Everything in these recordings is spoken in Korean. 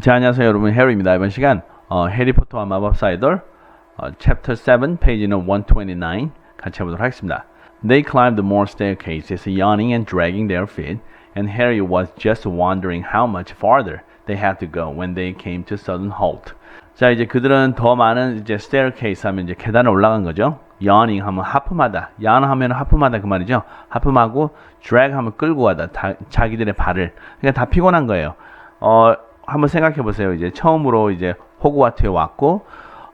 자, 안녕하세요 여러분 해리입니다. 이번 시간 어, 해리포터와 마법사 이돌 어, 챕터 7 페이지는 129 같이 해보도록 하겠습니다. They climbed more staircases, yawning and dragging their feet, and Harry was just wondering how much farther they had to go when they came to sudden halt. 자, 이제 그들은 더 많은 이제 staircase 하면 이제 계단을 올라간 거죠. yawning 하면 하품하다. yawn 하면 하품하다 그 말이죠. 하품하고 drag 하면 끌고 가다. 다, 자기들의 발을. 그러니까 다 피곤한 거예요. 어, 한번 생각해 보세요. 이제 처음으로 이제 호그와트에 왔고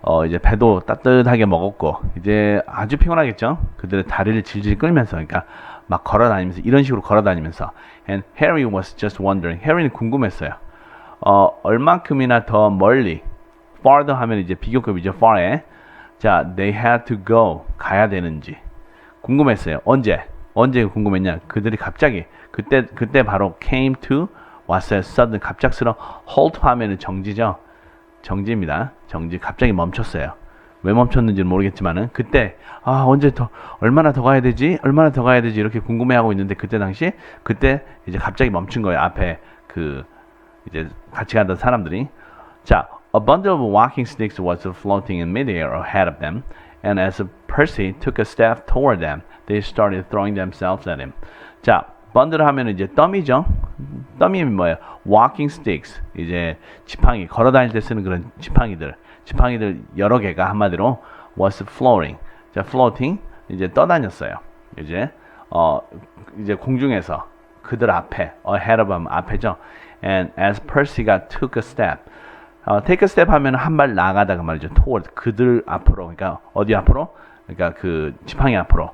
어 이제 배도 따뜻하게 먹었고 이제 아주 피곤하겠죠. 그들의 다리를 질질 끌면서 그러니까 막 걸어 다니면서 이런 식으로 걸어 다니면서 and Harry was just wondering. 해리는 궁금했어요. 어 얼만큼이나 더 멀리 farther 하면 이제 비교급이죠. far에 자 they had to go 가야 되는지 궁금했어요. 언제 언제 궁금했냐? 그들이 갑자기 그때 그때 바로 came to 왔어요. sudden 갑작스러운 halt 하면은 정지죠. 정지입니다. 정지 갑자기 멈췄어요. 왜 멈췄는지는 모르겠지만은 그때 아 언제 더 얼마나 더 가야 되지 얼마나 더 가야 되지 이렇게 궁금해하고 있는데 그때 당시 그때 이제 갑자기 멈춘 거예요 앞에 그 이제 같이 가던 사람들이 자 a bundle of walking sticks was floating in midair ahead of them and as Percy took a step toward them they started throwing themselves at him 자 번들 하면 이제 덤이죠. 덤이 뭐예요? walking sticks. 이제 지팡이 걸어 다닐 때 쓰는 그런 지팡이들. 지팡이들 여러 개가 한마디로 was floating. 자, floating 이제 떠다녔어요. 이제 어 이제 공중에서 그들 앞에 ahead of them 앞에죠. And as Percy가 took a step. 어, take a step 하면 한 발 나가다 그 말이죠. toward 그들 앞으로. 그러니까 어디 앞으로? 그러니까 그 지팡이 앞으로.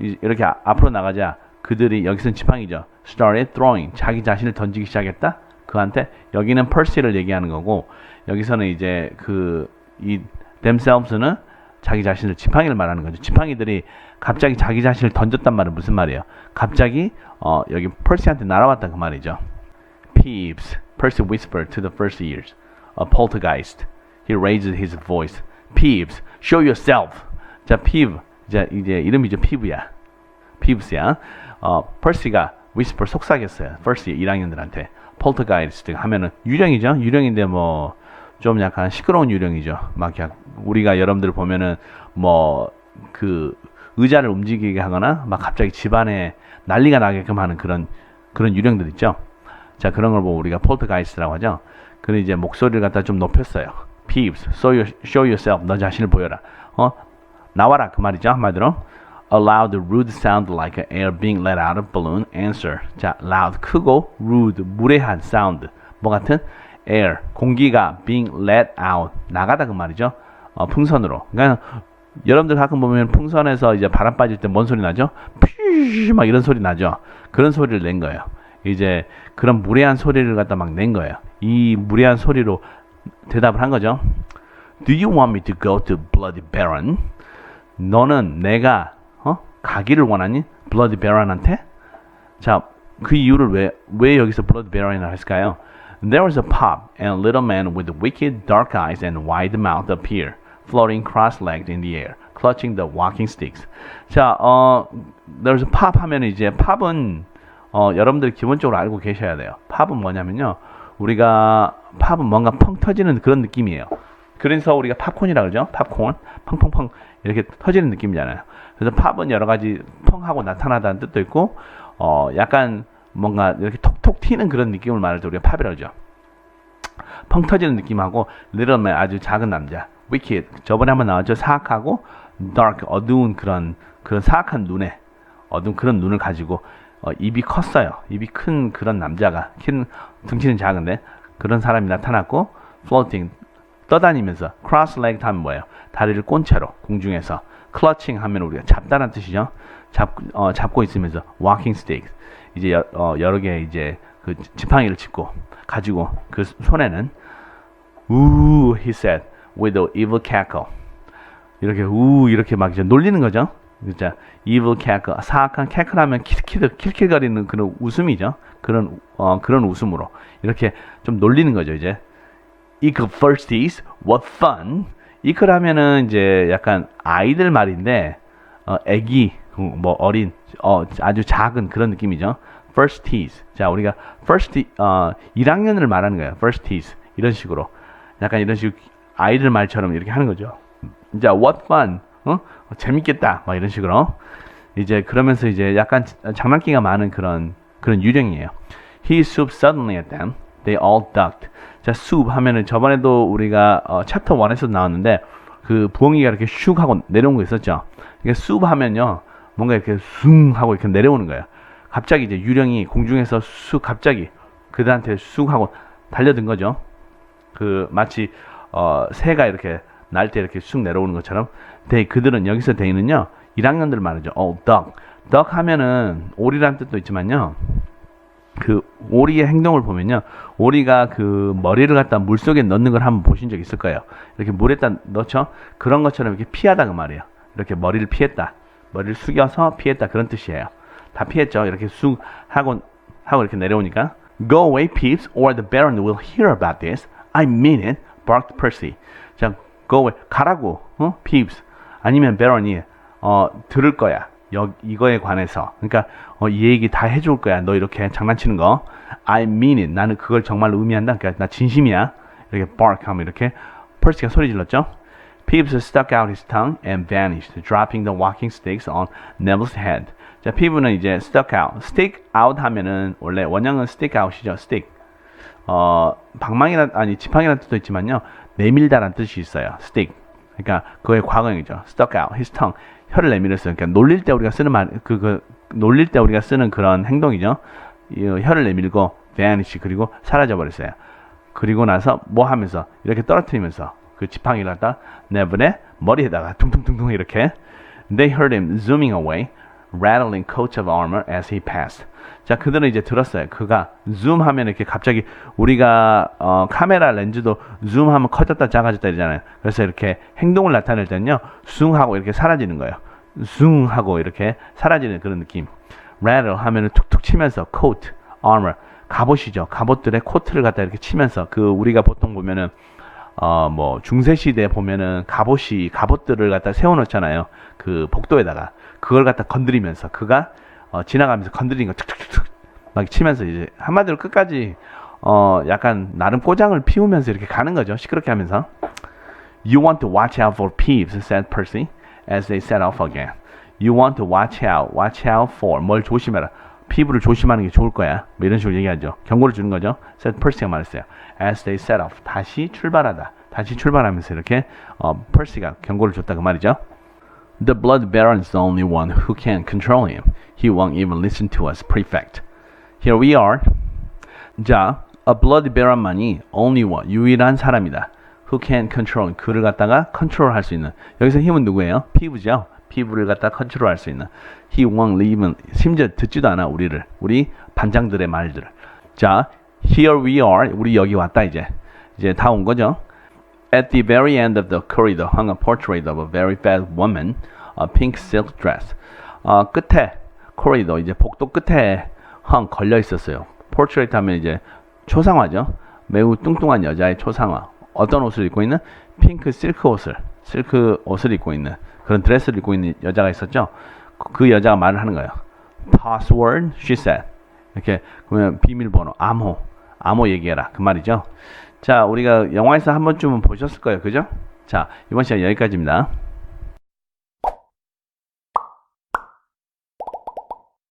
이- 이렇게 아- 앞으로 나가자 그들이 여기서는 지팡이죠. started throwing 자기 자신을 던지기 시작했다. 그한테 여기는 Percy를 얘기하는 거고 여기서는 이제 그 이 themselves는 자기 자신을 지팡이를 말하는 거죠. 지팡이들이 갑자기 자기 자신을 던졌단 말은 무슨 말이에요? 갑자기 어 여기 Percy한테 날아왔다 그 말이죠. Peeves, Percy whispered to the first ears. A poltergeist. He raised his voice. Peeves, show yourself. 자, Peeve. 이제 이름이죠. 피브야. 피브스야. 어, 펄시가 위스퍼 속삭였어요. 퍼시 1학년들한테. 폴터가이스트 하면은 유령이죠. 유령인데 뭐 좀 약간 시끄러운 유령이죠. 막 그냥 우리가 여러분들 보면은 뭐 그 의자를 움직이게 하거나 막 갑자기 집안에 난리가 나게끔 하는 그런 그런 유령들 있죠. 자 그런 걸 보고 우리가 폴터가이스트라고 하죠. 근데 이제 목소리를 갖다 좀 높였어요. Peeves, show, show yourself. 너 자신을 보여라. 어 나와라 그 말이죠 한마디로. A loud, rude sound like air being let out of balloon. Answer. 자, loud 크고 rude 무례한 sound. 뭐 같은 air 공기가 being let out 나가다 그 말이죠. 어, 풍선으로. 그러니까 여러분들 가끔 보면 풍선에서 이제 바람 빠질 때 뭔 소리 나죠? 피막 이런 소리 나죠. 그런 소리를 낸 거예요. 이제 그런 무례한 소리를 갖다 막 낸 거예요. 이 무례한 소리로 대답을 한 거죠. Do you want me to go to Bloody Baron? 너는 내가 어? 가기를 원하니? Bloody Baron한테? 자, 그 이유를 왜, 왜 여기서 Bloody Baron이라 했을까요? There was a pop, and a little man with wicked dark eyes and wide mouth appeared, floating cross-legged in the air, clutching the walking sticks. 자, 어, there was a pop 하면 이제 팝은 어, 여러분들 기본적으로 알고 계셔야 돼요. 팝은 뭐냐면요. 우리가 팝은 뭔가 펑 터지는 그런 느낌이에요. 그래서 우리가 팝콘이라 그러죠. 팝콘. 펑펑펑 이렇게 터지는 느낌이잖아요. 그래서 팝은 여러 가지 펑 하고 나타나다는 뜻도 있고 어 약간 뭔가 이렇게 톡톡 튀는 그런 느낌을 말할 때 우리가 팝이라고 그러죠. 펑 터지는 느낌하고 man 아주 작은 남자. wicked 저번에 한번 나왔죠. 사악하고 dark 어두운 그런 그런 사악한 눈에 어두운 그런 눈을 가지고 어, 입이 컸어요. 입이 큰 그런 남자가 키는 등치는 작은데 그런 사람이 나타났고 floating 떠다니면서 cross-legged 하면 뭐예요? 다리를 꼰 채로 공중에서 clutching 하면 우리가 잡다는 뜻이죠. 잡, 어, 잡고 있으면서 walking stick 이제 여, 어, 여러 개 이제 그 지- 지팡이를 짚고 가지고 그 손에는 우 he said with a evil cackle 이렇게 우 이렇게 막 이제 놀리는 거죠. 진짜 evil cackle 사악한 캐클하면 킬킬 킬킬거리는 그런 웃음이죠. 그런 어 그런 웃음으로 이렇게 좀 놀리는 거죠 이제. 이그 firsties what fun 이클 하면은 이제 약간 아이들 말인데 어 애기 어, 뭐 어린 어 아주 작은 그런 느낌이죠. firsties. 자, 우리가 first 어 1학년을 말하는 거예요. firsties. 이런 식으로. 약간 이런 식으로 아이들 말처럼 이렇게 하는 거죠. 자, what fun. 어? 재밌겠다. 막 이런 식으로. 이제 그러면서 이제 약간 장난기가 많은 그런 그런 유령이에요. He swooped suddenly at them. They all ducked. 자, swoop 하면은 저번에도 우리가 어, 챕터 1에서 나왔는데 그 부엉이가 이렇게 슉 하고 내려온 거 있었죠. 그러니까 swoop 하면요. 뭔가 이렇게 숭 하고 이렇게 내려오는 거예요. 갑자기 이제 유령이 공중에서 쑥 갑자기 그들한테 쑥 하고 달려든 거죠. 그 마치 어 새가 이렇게 날 때 이렇게 쑥 내려오는 것처럼 대 그들은 여기서 대인은요 1학년들 말이죠. 어, duck. duck 하면은 오리라는 뜻도 있지만요. 그 오리의 행동을 보면요. 오리가 그 머리를 갖다 물 속에 넣는 걸 한번 보신 적 있을 거예요. 이렇게 물에다 넣죠. 그런 것처럼 이렇게 피하다 그 말이에요. 이렇게 머리를 피했다. 머리를 숙여서 피했다 그런 뜻이에요. 다 피했죠. 이렇게 쑥 하고 하고 이렇게 내려오니까 Go away, peeps, or the Baron will hear about this. I mean it, barked Percy. 자, go away, 가라고, 어, peeps. 아니면 Baron이 어 들을 거야. 여, 이거에 관해서. 그러니까 어, 이 얘기 다 해줄 거야. 너 이렇게 장난치는 거. I mean it. 나는 그걸 정말로 의미한다. 그러니까 나 진심이야. 이렇게 bark 하면 이렇게 퍼시가 소리 질렀죠. Peeves stuck out his tongue and vanished, dropping the walking sticks on Neville's head. 자, 피부는 이제 stuck out. stick out 하면은 원래 원형은 stick out이죠. stick. 어, 방망이란 아니 지팡이라는 뜻도 있지만요. 내밀다라는 뜻이 있어요. stick. 그러니까 그의 과거형이죠. stuck out his tongue. 혀를 내밀었어요. 그러니까 놀릴 때 우리가 쓰는 말, 그, 그, 놀릴 때 우리가 쓰는 그런 행동이죠. 이, 혀를 내밀고 vanish 그리고 사라져 버렸어요. 그리고 나서 뭐 하면서 이렇게 떨어뜨리면서 그 지팡이를 갖다 네블의 머리에다가 퉁퉁퉁퉁 이렇게 They heard him zooming away, rattling coats of armor as he passed. 자, 그들은 이제 들었어요. 그가 zoom 하면 이렇게 갑자기 우리가 어, 카메라 렌즈도 zoom 하면 커졌다 작아졌다 이러잖아요. 그래서 이렇게 행동을 나타낼 때는요, 숭 하고 이렇게 사라지는 거예요. 숭 하고 이렇게 사라지는 그런 느낌. rattle 하면은 툭툭 치면서 coat, armor, 갑옷이죠. 갑옷들의 코트를 갖다 이렇게 치면서 그 우리가 보통 보면은 어 뭐 중세 시대 보면은 갑옷이 갑옷들을 갖다 세워놓잖아요. 그 복도에다가 그걸 갖다 건드리면서 그가 어 지나가면서 건드리는 거 툭툭툭툭 막 치면서 이제 한마디로 끝까지 어 약간 나름 꼬장을 피우면서 이렇게 가는 거죠. 시끄럽게 하면서 You want to watch out for Peeves, said Percy as they set off again. You want to watch out, watch out for 뭘 조심해라. 피부를 조심하는 게 좋을 거야. 뭐 이런 식으로 얘기하죠. 경고를 주는 거죠. said Percy가 말했어요. As they set off, 다시 출발하다. 다시 출발하면서 이렇게 어, Percy가 경고를 줬다 그 말이죠. The Blood Baron is the only one who can control him. He won't even listen to us, prefect. Here we are. 자, a Blood Baron만이 only one, 유일한 사람이다. Who can control, 그를 갖다가 컨트롤 할 수 있는. 여기서 힘은 누구예요? 피부죠. 피부를 갖다 컨트롤 할 수 있는. He won't even, 심지어 듣지도 않아, 우리를. 우리 반장들의 말들을. 자, here we are. 우리 여기 왔다, 이제. 이제 다 온 거죠. At the very end of the corridor hung a portrait of a very fat woman, a pink silk dress. 어, 끝에, 코리도 이제 복도 끝에 hung 걸려 있었어요. portrait 하면 이제 초상화죠. 매우 뚱뚱한 여자의 초상화. 어떤 옷을 입고 있는? 핑크 실크 옷을, 실크 옷을 입고 있는 그런 드레스를 입고 있는 여자가 있었죠. 그- 그 여자가 말을 하는 거예요. Password, she said. 이렇게 그러면 비밀번호, 암호, 암호 얘기해라 그 말이죠. 자, 우리가 영화에서 한 번쯤은 보셨을 거예요, 그죠? 자, 이번 시간 여기까지입니다.